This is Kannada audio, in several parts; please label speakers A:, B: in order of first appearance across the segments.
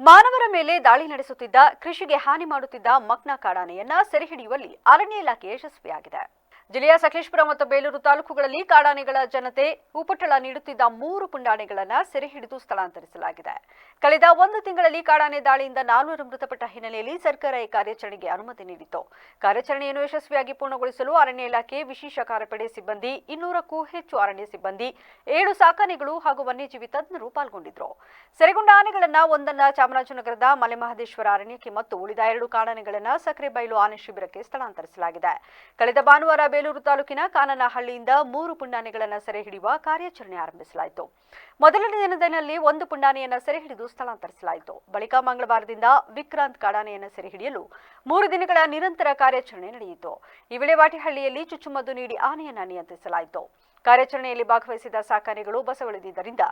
A: ಮಾನವರ ಮೇಲೆ ದಾಳಿ ನಡೆಸುತ್ತಿದ್ದ ಕೃಷಿಗೆ ಹಾನಿ ಮಾಡುತ್ತಿದ್ದ ಮಕ್ನ ಕಾಡಾನೆಯನ್ನ ಸೆರೆಹಿಡಿಯುವಲ್ಲಿ ಅರಣ್ಯ ಇಲಾಖೆ ಯಶಸ್ವಿಯಾಗಿದೆ. ಜಿಲ್ಲೆಯ ಸಕಲೇಶ್ಪುರ ಮತ್ತು ಬೇಲೂರು ತಾಲೂಕುಗಳಲ್ಲಿ ಕಾಡಾನೆಗಳ ಜನತೆ ಉಪಟಳ ನೀಡುತ್ತಿದ್ದ ಮೂರು ಪುಂಡಾನೆಗಳನ್ನ ಸೆರೆ ಹಿಡಿದು ಸ್ಥಳಾಂತರಿಸಲಾಗಿದೆ. ಕಳೆದ ಒಂದು ತಿಂಗಳಲ್ಲಿ ಕಾಡಾನೆ ದಾಳಿಯಿಂದ ನಾಲ್ವರು ಮೃತಪಟ್ಟ ಹಿನ್ನೆಲೆಯಲ್ಲಿ ಸರ್ಕಾರ ಈ ಕಾರ್ಯಾಚರಣೆಗೆ ಅನುಮತಿ ನೀಡಿತ್ತು. ಕಾರ್ಯಾಚರಣೆಯನ್ನು ಯಶಸ್ವಿಯಾಗಿ ಪೂರ್ಣಗೊಳಿಸಲು ಅರಣ್ಯ ಇಲಾಖೆ ವಿಶೇಷ ಕಾರ್ಯಪಡೆ ಸಿಬ್ಬಂದಿ, ಇನ್ನೂರಕ್ಕೂ ಹೆಚ್ಚು ಅರಣ್ಯ ಸಿಬ್ಬಂದಿ, ಏಳು ಸಾಕಾನೆಗಳು ಹಾಗೂ ವನ್ಯಜೀವಿ ತಜ್ಞರು ಪಾಲ್ಗೊಂಡಿದ್ರು. ಸೆರೆಗೊಂಡ ಆನೆಗಳನ್ನ ಒಂದನ್ನ ಚಾಮರಾಜನಗರದ ಮಲೆಮಹದೇಶ್ವರ ಅರಣ್ಯಕ್ಕೆ ಮತ್ತು ಉಳಿದ ಎರಡು ಕಾಡಾನೆಗಳನ್ನ ಸಕ್ಕರೆಬೈಲು ಆನೆ ಶಿಬಿರಕ್ಕೆ ಸ್ಥಳಾಂತರಿಸಲಾಗಿದೆ. ಕಳೆದ ಭಾನುವಾರ ಬೇಲೂರು ತಾಲೂಕಿನ ಕಾನನಹಳ್ಳಿಯಿಂದ ಮೂರು ಪುಂಡಾನೆಗಳನ್ನು ಸೆರೆ ಹಿಡಿಯುವ ಕಾರ್ಯಾಚರಣೆ ಆರಂಭಿಸಲಾಯಿತು. ಮೊದಲನೇ ದಿನದಲ್ಲಿ ಒಂದು ಪುಂಡಾನೆಯನ್ನು ಸೆರೆ ಹಿಡಿದು ಸ್ಥಳಾಂತರಿಸಲಾಯಿತು. ಬಳಿಕ ಮಂಗಳವಾರದಿಂದ ವಿಕ್ರಾಂತ್ ಕಾಡಾನೆಯನ್ನು ಸೆರೆ ಹಿಡಿಯಲು ಮೂರು ದಿನಗಳ ನಿರಂತರ ಕಾರ್ಯಾಚರಣೆ ನಡೆಯಿತು. ಈ ವೇಳೆ ವಾಟಿಹಳ್ಳಿಯಲ್ಲಿ ಚುಚ್ಚುಮದ್ದು ನೀಡಿ ಆನೆಯನ್ನು ನಿಯಂತ್ರಿಸಲಾಯಿತು. ಕಾರ್ಯಾಚರಣೆಯಲ್ಲಿ ಭಾಗವಹಿಸಿದ ಸಾಕಾನೆಗಳು ಬಸವಳಿದಿದ್ದರಿಂದ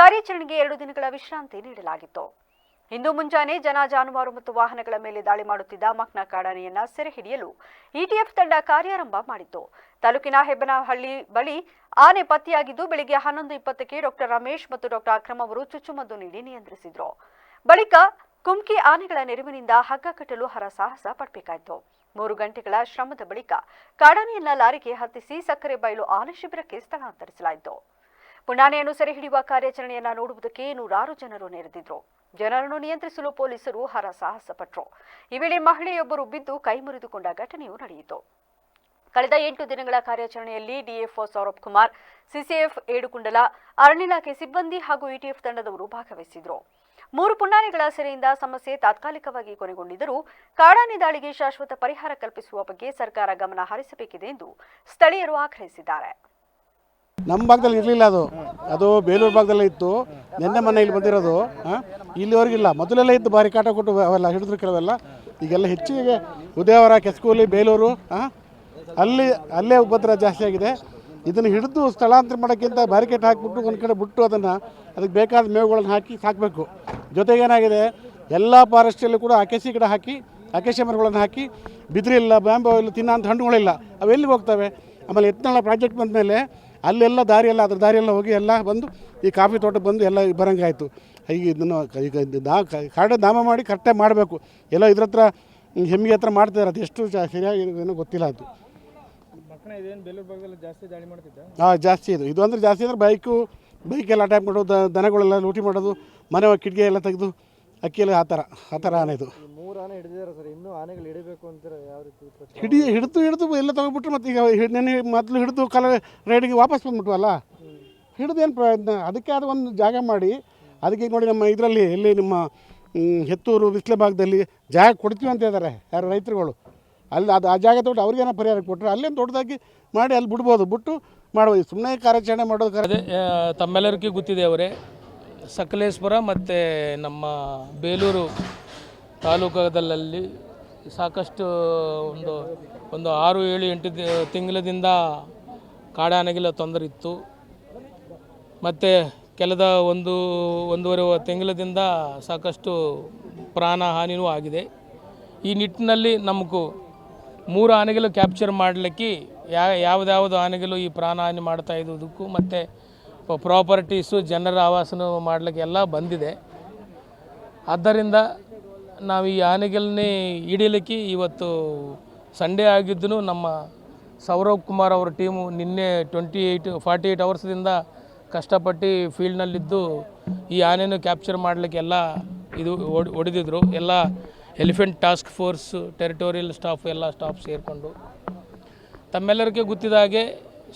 A: ಕಾರ್ಯಾಚರಣೆಗೆ ಎರಡು ದಿನಗಳ ವಿಶ್ರಾಂತಿ ನೀಡಲಾಗಿತ್ತು. ಇಂದು ಮುಂಜಾನೆ ಜನ ಜಾನುವಾರು ಮತ್ತು ವಾಹನಗಳ ಮೇಲೆ ದಾಳಿ ಮಾಡುತ್ತಿದ್ದ ಮಕ್ನ ಕಾಡಾನೆಯನ್ನ ಸೆರೆ ಹಿಡಿಯಲು ಇಟಿಎಫ್ ತಂಡ ಕಾರ್ಯಾರಂಭ ಮಾಡಿತ್ತು. ತಾಲೂಕಿನ ಹೆಬ್ಬನಹಳ್ಳಿ ಬಳಿ ಆನೆ ಪತ್ತೆಯಾಗಿದ್ದು, ಬೆಳಿಗ್ಗೆ ಹನ್ನೊಂದು ಇಪ್ಪತ್ತಕ್ಕೆ ಡಾಕ್ಟರ್ ರಮೇಶ್ ಮತ್ತು ಡಾಕ್ಟರ್ ಅಕ್ರಮ್ ಅವರು ಚುಚ್ಚುಮದ್ದು ನೀಡಿ ನಿಯಂತ್ರಿಸಿದ್ರು. ಬಳಿಕ ಕುಮ್ಕಿ ಆನೆಗಳ ನೆರವಿನಿಂದ ಹಗ್ಗ ಕಟ್ಟಲು ಹರಸಾಹಸ ಪಡಬೇಕಾಯಿತು. ಮೂರು ಗಂಟೆಗಳ ಶ್ರಮದ ಬಳಿಕ ಕಾಡಾನೆಯನ್ನ ಲಾರಿಗೆ ಹತ್ತಿಸಿ ಸಕ್ಕರೆ ಬಯಲು ಆನೆ ಶಿಬಿರಕ್ಕೆ ಸ್ಥಳಾಂತರಿಸಲಾಯಿತು. ಪುಣಾನೆಯನ್ನು ಸೆರೆ ಹಿಡಿಯುವ ಕಾರ್ಯಾಚರಣೆಯನ್ನ ನೋಡುವುದಕ್ಕೆ ನೂರಾರು ಜನರು ನೆರೆದಿದ್ರು. ಜನರನ್ನು ನಿಯಂತ್ರಿಸಲು ಪೊಲೀಸರು ಹರಸಾಹಸ ಪಟ್ಟರು ಈ ವೇಳೆ ಮಹಿಳೆಯೊಬ್ಬರು ಬಿದ್ದು ಕೈ ಮುರಿದುಕೊಂಡ ಘಟನೆಯು ನಡೆಯಿತು. ಕಳೆದ ಎಂಟು ದಿನಗಳ ಕಾರ್ಯಾಚರಣೆಯಲ್ಲಿ ಡಿಎಫ್ಒ ಸೌರಭ್ ಕುಮಾರ್, ಸಿಸಿಎಫ್ ಏಡುಕುಂಡಲ, ಅರಣ್ಯ ಇಲಾಖೆ ಸಿಬ್ಬಂದಿ ಹಾಗೂ ಇಟಿಎಫ್ ತಂಡದವರು ಭಾಗವಹಿಸಿದ್ರು. ಮೂರು ಪುಂಡಾನೆಗಳ ಸೆರೆಯಿಂದ ಸಮಸ್ಯೆ ತಾತ್ಕಾಲಿಕವಾಗಿ ಕೊನೆಗೊಂಡಿದ್ದರೂ ಕಾಡಾನೆ ದಾಳಿಗೆ ಶಾಶ್ವತ ಪರಿಹಾರ ಕಲ್ಪಿಸುವ ಬಗ್ಗೆ ಸರ್ಕಾರ ಗಮನ ಹರಿಸಬೇಕಿದೆ ಎಂದು ಸ್ಥಳೀಯರು ಆಗ್ರಹಿಸಿದ್ದಾರೆ.
B: ನಮ್ಮ ಭಾಗದಲ್ಲಿ ಇರಲಿಲ್ಲ ಅದು. ಅದು ಬೇಲೂರು ಭಾಗದಲ್ಲೇ ಇತ್ತು. ನಿನ್ನೆ ಮೊನ್ನೆ ಇಲ್ಲಿ ಬಂದಿರೋದು. ಇಲ್ಲಿವರೆಗಿಲ್ಲ ಮೊದಲೆಲ್ಲ ಇದ್ದು ಭಾರಿ ಕಾಟ ಕೊಟ್ಟು ಅವೆಲ್ಲ ಹಿಡಿದ್ರು ಕೆಲವೆಲ್ಲ. ಈಗೆಲ್ಲ ಹೆಚ್ಚಿಗೆ ಉದಯವರ, ಕೆಸ್ಕೂಲಿ, ಬೇಲೂರು ಅಲ್ಲಿ, ಅಲ್ಲೇ ಉಪದ್ರ ಜಾಸ್ತಿ ಆಗಿದೆ. ಇದನ್ನು ಹಿಡಿದು ಸ್ಥಳಾಂತರ ಮಾಡೋಕ್ಕಿಂತ ಬ್ಯಾರಿಕೇಡ್ ಹಾಕಿಬಿಟ್ಟು ಒಂದು ಕಡೆ ಬಿಟ್ಟು ಅದನ್ನು ಅದಕ್ಕೆ ಬೇಕಾದ ಮೇವುಗಳನ್ನು ಹಾಕಿ ಸಾಕಬೇಕು. ಜೊತೆಗೆ ಏನಾಗಿದೆ? ಎಲ್ಲ ಫಾರೆಸ್ಟಲ್ಲೂ ಕೂಡ ಅಕೇಸಿ ಗಿಡ ಹಾಕಿ ಅಕೇಶಿ ಮರಗಳನ್ನು ಹಾಕಿ, ಬಿದಿರಿಲ್ಲ, ಬ್ಯಾಂಬೋ ಇಲ್ಲ, ತಿನ್ನೋ ಅಂಥ ಹಣ್ಣುಗಳಿಲ್ಲ. ಅವೆಲ್ಲಿ ಹೋಗ್ತವೆ? ಆಮೇಲೆ ಎತ್ನಾಳ ಪ್ರಾಜೆಕ್ಟ್ ಬಂದಮೇಲೆ ಅಲ್ಲೆಲ್ಲ ದಾರಿಯೆಲ್ಲ ಅದ್ರ ದಾರಿಯೆಲ್ಲ ಹೋಗಿ ಎಲ್ಲ ಬಂದು ಈ ಕಾಫಿ ತೋಟಕ್ಕೆ ಬಂದು ಎಲ್ಲ ಬರೋಂಗಾಯ್ತು ಈಗ ಇದನ್ನು ಈಗ ನಾ ಕಾಡ ದಾಮ ಮಾಡಿ ಕರೆಕ್ಟಾಗಿ ಮಾಡಬೇಕು. ಎಲ್ಲ ಇದ್ರ ಹತ್ರ ಹೆಮ್ಮಿಗೆ ಹತ್ರ ಮಾಡ್ತಿದ್ದಾರೆ ಅದು ಎಷ್ಟು ಸರಿಯಾಗಿ ಏನೋ ಗೊತ್ತಿಲ್ಲ ಅದು. ಹಾಂ ಜಾಸ್ತಿ ಇದು. ಇದು ಅಂದರೆ ಜಾಸ್ತಿ ಅಂದರೆ ಬೈಕು ಬೈಕೆಲ್ಲ ಅಟ್ಯಾಕ್ ಮಾಡೋದು ದನಗಳೆಲ್ಲ ಲೂಟಿ ಮಾಡೋದು ಮನೆ ಕಿಟಕಿ ಎಲ್ಲ ತೆಗೆದು ಅಕ್ಕಿ ಎಲ್ಲ ಆ ಥರ ಆ ಥರ ಆನೆ ಇದು.
C: ಮೂರು ಆನೆ ಹಿಡಿದಿದ್ದಾರೆ ಸರ್. ಇನ್ನೂ ಆನೆಗಳು ಹಿಡಿಬೇಕು ಅಂತಾರೆ? ಯಾವ ರೀತಿ ಪ್ರಚಾರ?
B: ಹಿಡಿ ಹಿಡಿದು ಹಿಡಿದು ಎಲ್ಲ ತಗೊಂಡ್ಬಿಟ್ರೆ ಮತ್ತೆ ಈಗ ನೆನೆ ಮೊದಲು ಹಿಡಿದು ಕಲ ರೈಡಿಗೆ ವಾಪಸ್ ಬಂದ್ಬಿಟ್ವಲ್ಲ? ಹಿಡಿದು ಏನು ಪ್ರಯತ್ನ? ಅದಕ್ಕೆ ಅದು ಒಂದು ಜಾಗ ಮಾಡಿ ಅದಕ್ಕೆ ಈಗ ನೋಡಿ ನಮ್ಮ ಇದರಲ್ಲಿ ಇಲ್ಲಿ ನಿಮ್ಮ ಮ್, ಹೆತ್ತೂರು ಬಿಸಿಲೆ ಭಾಗದಲ್ಲಿ ಜಾಗ ಕೊಡ್ತೀವಿ ಅಂತ ಇದ್ದಾರೆ ಯಾರು ರೈತರುಗಳು. ಅಲ್ಲಿ ಅದು ಆ ಜಾಗ ತೊಗೊಂಡು ಅವ್ರಿಗೇನೋ ಪರಿಹಾರ ಕೊಟ್ಟರೆ ಅಲ್ಲೇನು ದೊಡ್ಡದಾಗಿ ಮಾಡಿ ಅಲ್ಲಿ ಬಿಡ್ಬೋದು. ಬಿಟ್ಟು ಮಾಡ್ಬೋದು ಸುಮ್ಮನೆ ಕಾರ್ಯಾಚರಣೆ ಮಾಡೋದು ಕರೆ
D: ಅದೇ ಆ, ತಮ್ಮೆಲ್ಲರಿಗೂ ಗೊತ್ತಿದೆ ಅವರೇ ಸಕಲೇಶ್ವರ ಮತ್ತು ನಮ್ಮ ಬೇಲೂರು ತಾಲೂಕದಲ್ಲಿ ಸಾಕಷ್ಟು ಒಂದು ಒಂದು ಆರು ಏಳು ಎಂಟು ತಿಂಗಳದಿಂದ ಕಾಡಾನೆಗಳ ತೊಂದರೆ ಇತ್ತು. ಮತ್ತು ಕೆಲದ ಒಂದು, ಒಂದೂವರೆ ತಿಂಗಳದಿಂದ ಸಾಕಷ್ಟು ಪ್ರಾಣ ಹಾನಿನೂ ಆಗಿದೆ. ಈ ನಿಟ್ಟಿನಲ್ಲಿ ನಮಗೂ ಮೂರು ಆನೆಗಳು ಕ್ಯಾಪ್ಚರ್ ಮಾಡಲಿಕ್ಕೆ ಯಾ, ಯಾವುದ್ಯಾವುದು ಆನೆಗಳು ಈ ಪ್ರಾಣ ಹಾನಿ ಮಾಡ್ತಾ ಇದ್ದುದಕ್ಕೂ ಮತ್ತು ಪ್ರಾಪರ್ಟೀಸು, ಜನರ ಆವಾಸನ ಮಾಡಲಿಕ್ಕೆ ಎಲ್ಲ ಬಂದಿದೆ. ಆದ್ದರಿಂದ ನಾವು ಈ ಆನೆಗಳನ್ನೇ ಹಿಡಿಯಲಿಕ್ಕೆ ಇವತ್ತು ಸಂಡೇ ಆಗಿದ್ದೂ ನಮ್ಮ ಸೌರವ್ ಕುಮಾರ್ ಅವರ ಟೀಮು ನಿನ್ನೆ ಟ್ವೆಂಟಿ ಏಯ್ಟ್ ಫಾರ್ಟಿ ಏಯ್ಟ್ ಅವರ್ಸ್ದಿಂದ ಕಷ್ಟಪಟ್ಟು ಫೀಲ್ಡ್ನಲ್ಲಿದ್ದು ಈ ಆನೆಯನ್ನು ಕ್ಯಾಪ್ಚರ್ ಮಾಡಲಿಕ್ಕೆ ಎಲ್ಲ ಇದು ಹೊಡ್- ಹೊಡೆದಿದ್ರು. ಎಲ್ಲ elephant task force territorial staff ಎಲ್ಲ ಸ್ಟಾಫ್ ಸೇರಿಕೊಂಡು. ತಮ್ಮೆಲ್ಲರಿಗೂ ಗೊತ್ತಿದ ಹಾಗೆ